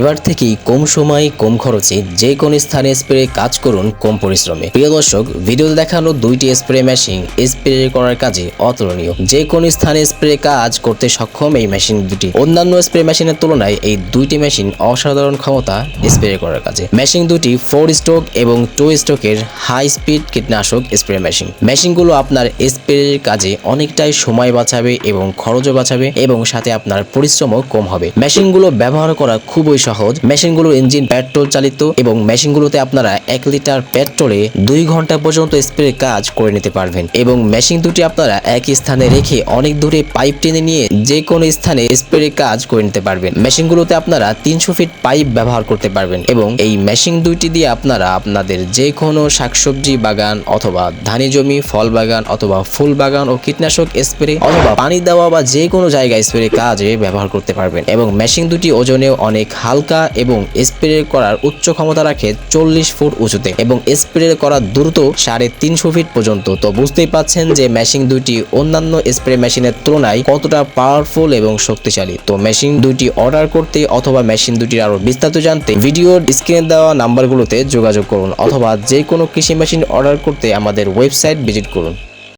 এবার থেকেই কম সময়, কম খরচে যে কোনো স্থানে স্প্রে কাজ করুন কম পরিশ্রমে। প্রিয় দর্শক, ভিডিওতে দেখানো দুইটি স্প্রে মেশিন স্প্রে করার কাজে অতুলনীয়। যে কোনো স্থানে স্প্রে কাজ করতে সক্ষম এই মেশিন দুটি। অন্যান্য স্প্রে মেশিনের তুলনায় এই দুইটি মেশিন অসাধারণ ক্ষমতা স্প্রে করার কাজে। মেশিন দুটি ফোর স্ট্রোক এবং টু স্ট্রোকের হাই স্পিড কীটনাশক স্প্রে মেশিন। মেশিনগুলো আপনার স্প্রের কাজে অনেকটাই সময় বাঁচাবে এবং খরচও বাঁচাবে এবং সাথে আপনার পরিশ্রমও কম হবে। মেশিনগুলো ব্যবহার করা খুবই সহজ। মেশিনগুলোর ইঞ্জিন পেট্রোল চালিত এবং মেশিনগুলোতে আপনারা এক লিটার পেট্রোলে দুই ঘণ্টা পর্যন্ত স্প্রে কাজ করে নিতে পারবেন এবং মেশিন দুটি আপনারা একই স্থানে রেখে অনেক দূরে পাইপ টেনে নিয়ে যে কোনো স্থানে স্প্রে কাজ করে নিতে পারবেন। মেশিনগুলোতে আপনারা তিনশো ফিট পাইপ ব্যবহার করতে পারবেন এবং এই মেশিন দুইটি দিয়ে আপনারা আপনাদের যে কোনো শাকসবজি বাগান অথবা ধানি জমি, ফল বাগান অথবা ফুল বাগান ও কীটনাশক স্প্রে অথবা পানি দেওয়া বা যে কোনো জায়গায় স্প্রে কাজে ব্যবহার করতে পারবেন এবং মেশিন দুটি ওজনেও অনেক হালকা এবং স্প্রে করার উচ্চ ক্ষমতা রাখে চল্লিশ ফুট উঁচুতে এবং স্প্রে করা দ্রুত সাড়ে তিনশো ফিট পর্যন্ত। তো বুঝতেই পাচ্ছেন যে মেশিন দুটি অন্যান্য স্প্রে মেশিনের তুলনায় কতটা পাওয়ারফুল এবং শক্তিশালী। তো মেশিন দুটি অর্ডার করতে অথবা মেশিন দুটির আরও বিস্তারিত জানতে ভিডিওর স্ক্রিনে দেওয়া নাম্বারগুলোতে যোগাযোগ করুন অথবা যে কোনো কৃষি মেশিন অর্ডার করতে আমাদের ওয়েবসাইট ভিজিট করুন।